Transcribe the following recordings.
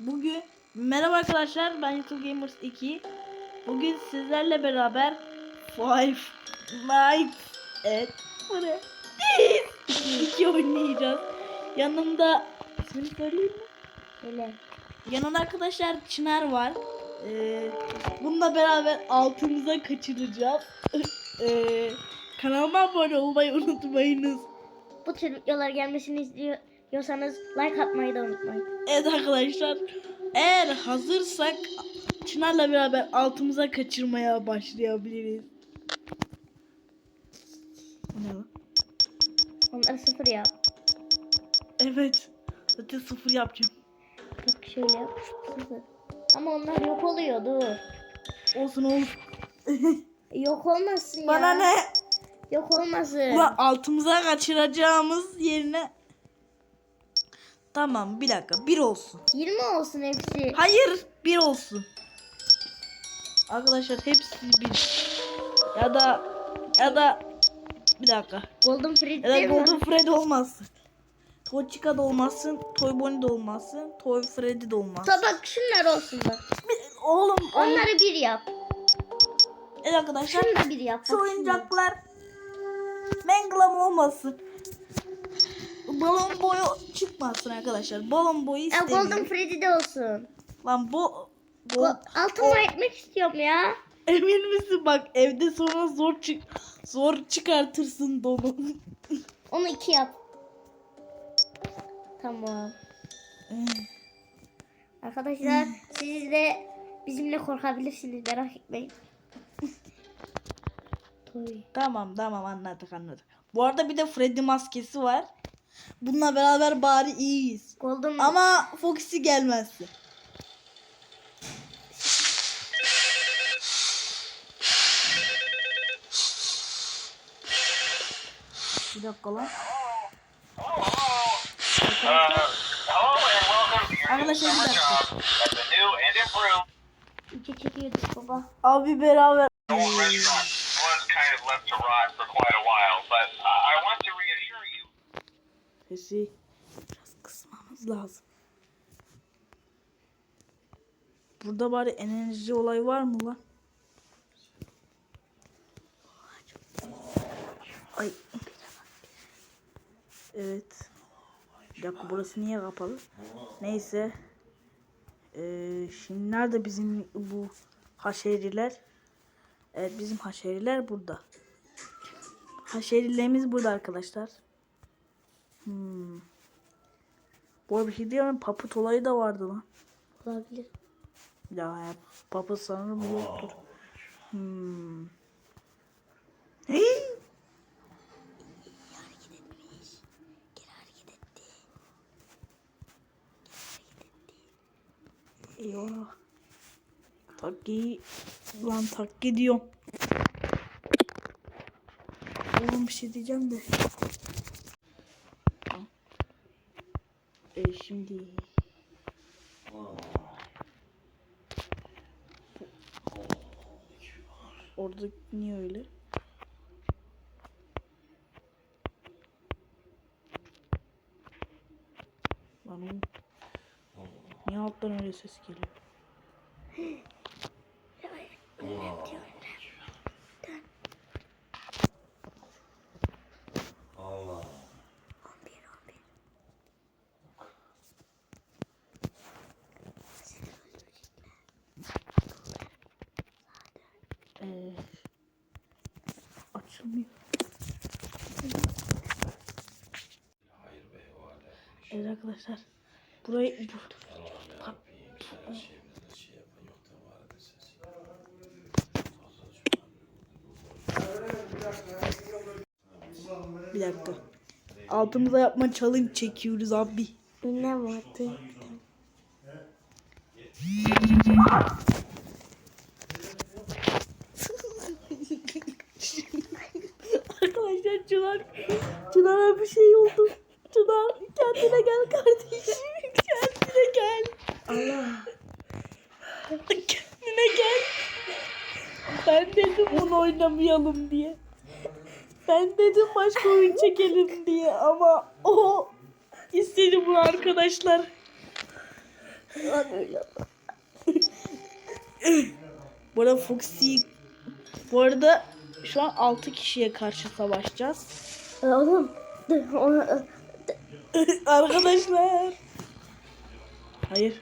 Bugün merhaba arkadaşlar ben YouTube Gamers 2. Bugün sizlerle beraber Five Nights at Freddy's 2 oynayacağız. Yanımda seni söyleyeyim mi? Öyle. Yanımda arkadaşlar Çınar var. Ee, bununla beraber altımıza kaçıracağız. ee, kanalıma abone olmayı unutmayınız. Bu tür videolar gelmesini istiyorsanız like atmayı da unutmayın. Evet arkadaşlar eğer hazırsak Çınar'la beraber altımıza kaçırmaya başlayabiliriz. Bu ne lan? Onları sıfır yap. Evet. Zaten sıfır yapacağım. Bak şöyle yap. Sıfır. Ama onlar yok oluyor dur. Olsun oğlum. Yok olmasın ya. Bana ne? Yok olmasın. Ulan altımıza kaçıracağımız yerine Tamam bir dakika bir olsun. 20 olsun hepsi. Hayır bir olsun. Arkadaşlar hepsi bir. Ya da ya da bir dakika. Golden Freddy Ya da değil mi? Golden Freddy olmasın. Toy Chica da olmasın. Toy Bonnie de olmasın. Toy Freddy de olmasın. Tabak şunlar olsun bak. Bir- Oğlum onlar... Onları bir yap. Evet arkadaşlar. Şunu da bir yap. Şu bak, oyuncaklar Menglam olmasın. Balon boyu çıkmasın arkadaşlar. Balon boyu istemiyorum. Golden Freddy de olsun. Lan bu... bu Go- Altınla etmek istiyorum ya. Emin misin bak evde sonra zor çık zor çıkartırsın donu. Onu iki yap. Tamam. Arkadaşlar siz de bizimle korkabilirsiniz merak etmeyin. Tamam tamam anladık anladık. Bu arada bir de Freddy maskesi var. Bununla beraber bari iyiyiz. Golden Ama Foxy gelmezse. Bir dakika lan. Arkadaşlar bir dakika. İki çekiyorduk baba. Abi beraber. Sesi biraz kısmamız lazım. Burada bari enerji olay var mı lan? Ay. Evet. Bir dakika burası niye kapalı? Neyse. Ee, şimdi nerede bizim bu haşeriler? Evet bizim haşeriler burada. Haşerilerimiz burada arkadaşlar. Hmm. Bu arada bir şey diyemem. Papıt olayı da vardı lan. Olabilir. Ya, papıt sanırım yoktur. Hmm. Hey! Eyvah. Takki lan takki diyorum. Oğlum bir şey diyeceğim de. E şimdi Orada niye öyle? Lan. Niye alttan öyle ses geliyor? Ee, açılmıyor. Evet arkadaşlar. Burayı bu, bir dakika. Altımıza yapma challenge çekiyoruz abi. Ünlem vardı. Arkadaşlar Çınar, Çınar'a bir şey oldu. Çınar kendine gel kardeşim. Kendine gel. Allah. Kendine gel. Ben dedim onu oynamayalım diye. Ben dedim başka oyun çekelim diye ama o istedi bunu arkadaşlar. Lan öyle. Bu arada Foxy bu arada şu an 6 kişiye karşı savaşacağız. Oğlum. Dur, onu- Arkadaşlar. Hayır.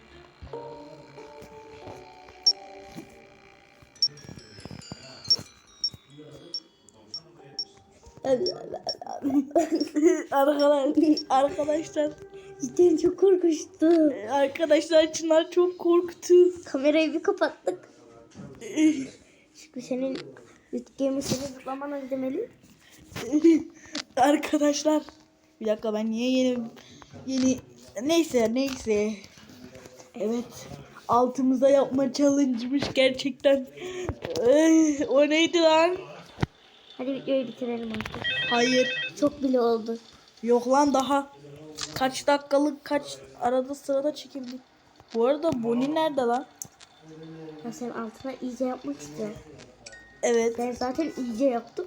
Arkadaşlar, arkadaşlar, Cidden çok korkmuştu. arkadaşlar Çınar çok korktu. Kamerayı bir kapattık. Çünkü senin Game senin zıplaman ödemeli. arkadaşlar, bir dakika ben niye yeni yeni neyse neyse. Evet, altımıza yapma challenge'mış gerçekten. O neydi lan? Hadi videoyu bitirelim artık. Hayır. Çok bile oldu. Yok lan daha. Kaç dakikalık kaç arada sırada çekildi. Bu arada Bonnie nerede lan? Ya sen altına iyice yapmak istiyorsun. Evet. Ben zaten iyice yaptım.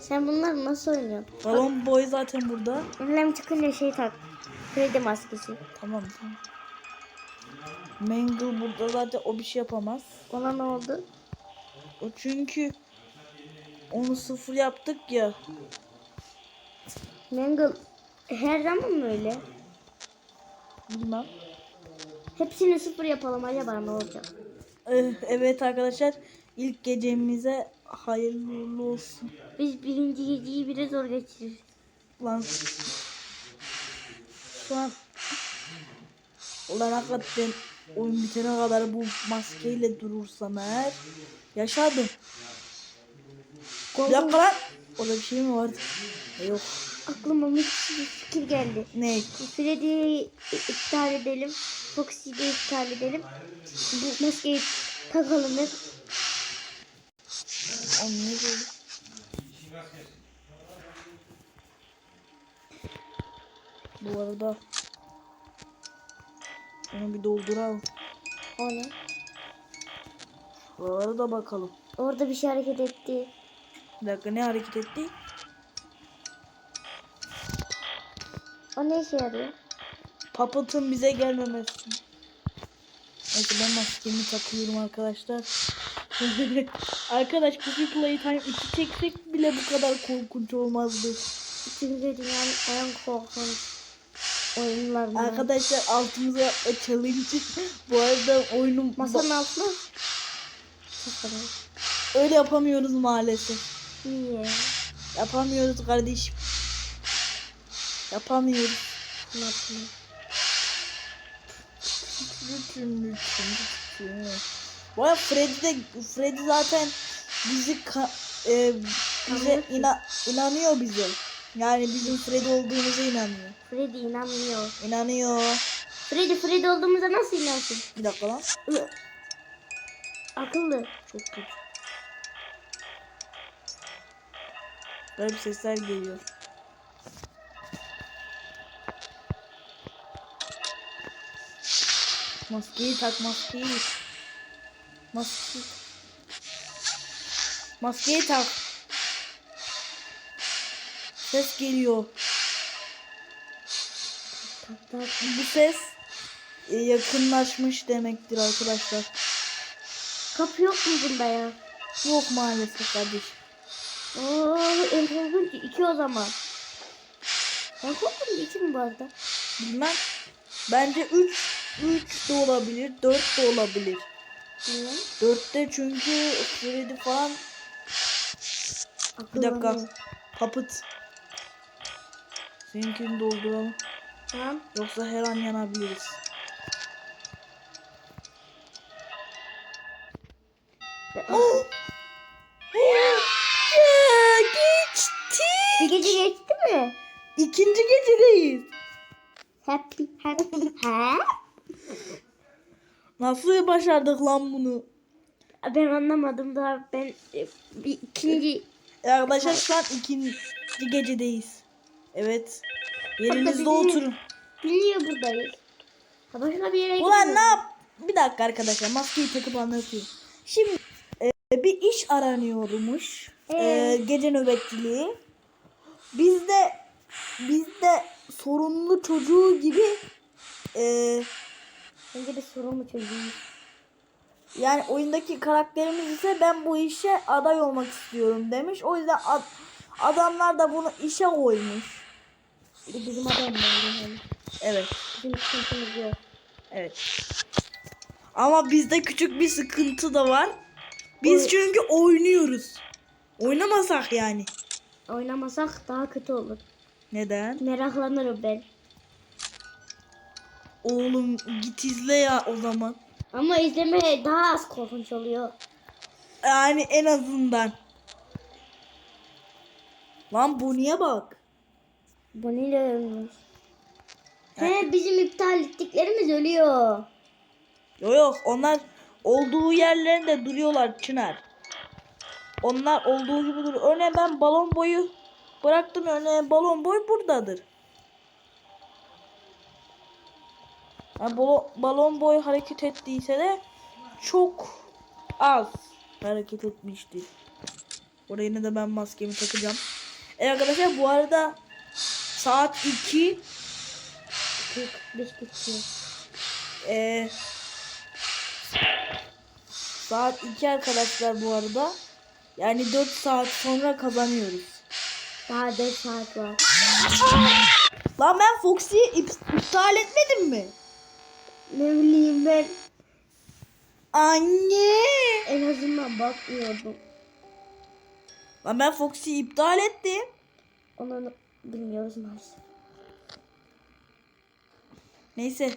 Sen bunları nasıl oynuyorsun? Balon boy zaten burada. Önlem çıkınca şey tak. Freddy maskesi. Tamam tamam. Mangle burada zaten o bir şey yapamaz. Ona ne oldu? O çünkü onu sıfır yaptık ya. Mangle her zaman mı öyle? Bilmem. Hepsini sıfır yapalım acaba ne olacak? Eh, Evet arkadaşlar ilk gecemize hayırlı olsun. Biz birinci geceyi bile zor geçiririz. Lan şu an Ulan hakikaten oyun bitene kadar bu maskeyle durursam eğer yaşadım. Bir dakika lan. Orada bir şey mi vardı? Yok. Aklıma müthiş bir fikir geldi. Ne? Freddy'yi iptal edelim. Foxy'yi de iptal edelim. Bu maskeyi takalım hep. Böyle? Bu arada onu bir dolduralım. O ne? Buralara da bakalım. Orada bir şey hareket etti. Bir dakika ne hareket etti? O ne işe yarıyor? Puppet'ın bize gelmemesi. Neyse ben maskemi takıyorum arkadaşlar. Arkadaş bu Playtime 2 çeksek bile bu kadar korkunç olmazdı. Üçüncü dünyanın en korkunç oyunlarından. Arkadaşlar altımıza yapma challenge. bu arada oyunun Masanın altına öyle yapamıyoruz maalesef. Niye? Yapamıyoruz kardeşim. Yapamıyoruz. Yapayım? Lütfen lütfen lütfen. Bu arada Freddy de Freddy zaten bizi ka- e, bize ina- inanıyor bize. Yani bizim Freddy olduğumuza inanıyor. Freddy inanmıyor. İnanıyor. Freddy Freddy olduğumuza nasıl inansın? Bir dakika lan. Akıllı. Çok kötü. Garip sesler geliyor. Maskeyi tak maskeyi. Maskeyi. Maskeyi tak. Ses geliyor. Tak tak. Bu ses e, yakınlaşmış demektir arkadaşlar. Kapı yok mu bunda ya? Yok maalesef kardeşim. En korkunç iki o zaman. Ben korkunç iki mi bu arada? Bilmem. Bence 3 3 de olabilir, 4 de olabilir. Bilmem. 4'te çünkü Freddy falan bir dakika. Puppet. Seninkini dolduralım. Tamam. Yoksa her an yanabiliriz. Ve- Nasıl başardık lan bunu? Ben anlamadım daha ben e, bir ikinci Arkadaşlar şu an ikinci gecedeyiz. Evet. Yerinizde bizi- oturun. biliyor buradayız. Ha, Başka bir yere Ulan ne yap? Bir dakika arkadaşlar maskeyi takıp anlatıyorum. Şimdi e, bir iş aranıyormuş. E, Ee? gece nöbetçiliği. Biz de biz de sorunlu çocuğu gibi eee, Bence bir sorun mu çocuğumuz? yani oyundaki karakterimiz ise ben bu işe aday olmak istiyorum demiş. O yüzden ad- adamlar da bunu işe koymuş. Bizim adam. Yani. Evet. Bizim sıkıntımız yok. Evet. Ama bizde küçük bir sıkıntı da var. Biz Oy- çünkü oynuyoruz. Oynamasak yani. Oynamasak daha kötü olur. Neden? Meraklanırım ben. Oğlum git izle ya o zaman. Ama izleme daha az korkunç oluyor. Yani en azından. Lan bu niye bak? Bu neyle ölmüş? He bizim iptal ettiklerimiz ölüyor. Yok yok onlar olduğu yerlerinde duruyorlar Çınar. Onlar olduğu gibi duruyor. Örneğin ben balon boyu bıraktım örneğin balon boy buradadır. Yani balon, balon boy hareket ettiyse de çok az hareket etmiştir. Oraya yine de ben maskemi takacağım. Evet arkadaşlar bu arada saat 2 45 geçiyor. Ee, saat 2 arkadaşlar bu arada. Yani 4 saat sonra kazanıyoruz. Daha 4 saat var. Lan ben Foxy'yi ip- iptal etmedim mi? Ne bileyim ben Anne. en azından bakmıyordum. Lan ben Foxy'yi iptal ettim. Onu bilmiyoruz maalesef. Neyse.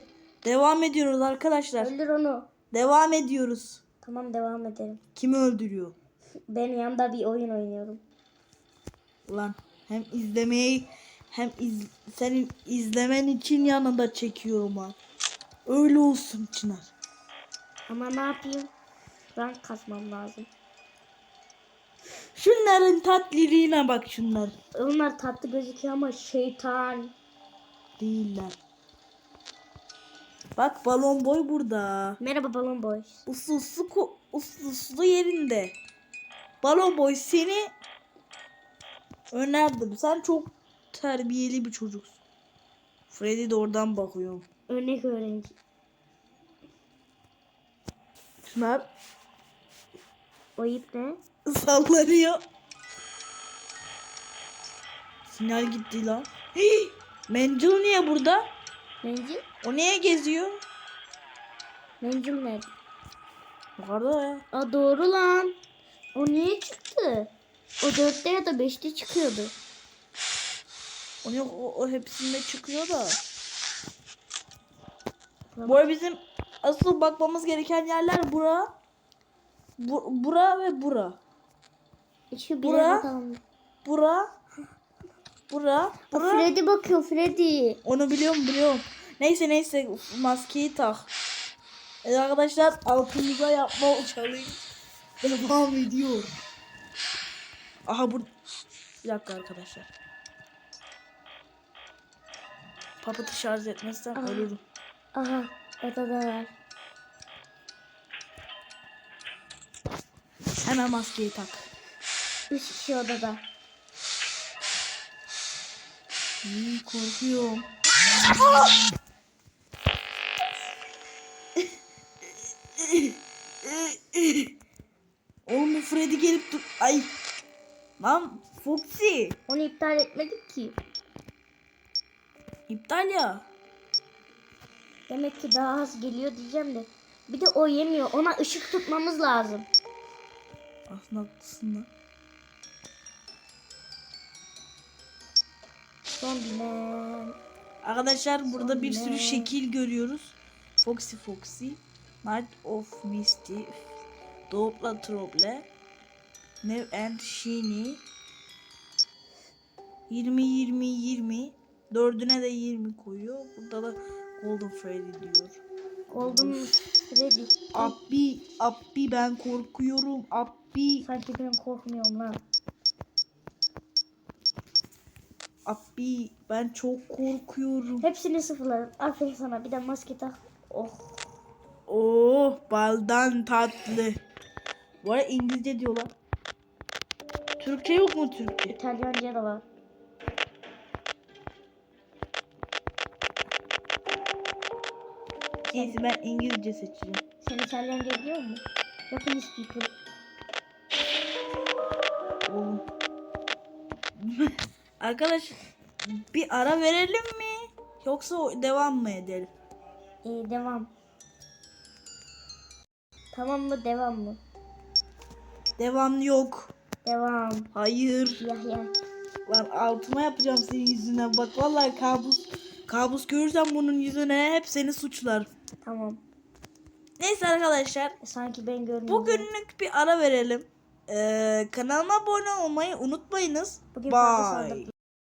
Devam ediyoruz arkadaşlar. Öldür onu. Devam ediyoruz. Tamam devam edelim. Kimi öldürüyor? Ben yanında bir oyun oynuyorum. Lan hem izlemeyi hem iz, senin izlemen için yanında çekiyorum ha. Öyle olsun Çınar. Ama ne yapayım? Rank kasmam lazım. Şunların tatliliğine bak şunlar. Onlar tatlı gözüküyor ama şeytan. Değiller. Bak balon boy burada. Merhaba balon boy. Uslu uslu, uslu uslu yerinde. Balon boy seni önerdim. Sen çok terbiyeli bir çocuksun. Freddy de oradan bakıyor. Örnek öğrenci. Çınar O ip ne? sallanıyor. Sinyal gitti lan. Hii! Mencil niye burada? Mencil? O niye geziyor? Mencil nerede? Yukarıda ya. Aa doğru lan. O niye çıktı? O dörtte ya da beşte çıkıyordu. O, yok, o, o hepsinde çıkıyor da. Bu arada bizim asıl bakmamız gereken yerler bura. Bu, bura ve bura. Şu Bura. bakalım. Bura. Bura. Bura. Freddy bakıyor Freddy. Onu biliyorum biliyorum. Neyse neyse maskeyi tak. Evet arkadaşlar altımıza yapma challenge devam ediyor. Aha bu bir dakika arkadaşlar. Papatı şarj etmezsem ölürüm. Aha odadalar. Hemen maskeyi tak. Üç kişi odada. İyi korkuyorum. Oğlum bu Freddy gelip dur. Ay. Lan Foxy. Onu iptal etmedik ki. İptal ya. Demek ki daha az geliyor diyeceğim de. Bir de o yemiyor. Ona ışık tutmamız lazım. Aslında haklısın lan. Son bilen. Arkadaşlar burada bir sürü şekil görüyoruz. Foxy Foxy. Night of Misty. Doopla Trople. Nev and Sheeny. 20 20 20. Dördüne de 20 koyuyor. Burada da Golden Freddy diyor. Golden Freddy. Abbi, Abbi ben korkuyorum. Abbi, Sanki ben korkmuyorum lan. Abbi ben çok korkuyorum. Hepsini sıfırladım. Aferin sana. Bir de maske tak. Oh. Oh baldan tatlı. Bu arada İngilizce diyorlar. Türkçe yok mu Türkçe? İtalyanca da var. Neyse ben İngilizce seçeceğim. Sen İtalyanca biliyor musun? Japanese people. Oğlum. Arkadaş bir ara verelim mi? Yoksa devam mı edelim? Ee, devam. Tamam mı devam mı? Devam yok. Devam. Hayır. Ya ya. Lan altıma yapacağım senin yüzüne. Bak vallahi kabus kabus görürsem bunun yüzüne hep seni suçlar. Tamam. Neyse arkadaşlar E, Sanki ben görmüyorum. bugünlük bir ara verelim. Ee, kanalıma abone olmayı unutmayınız. Bugün Bye.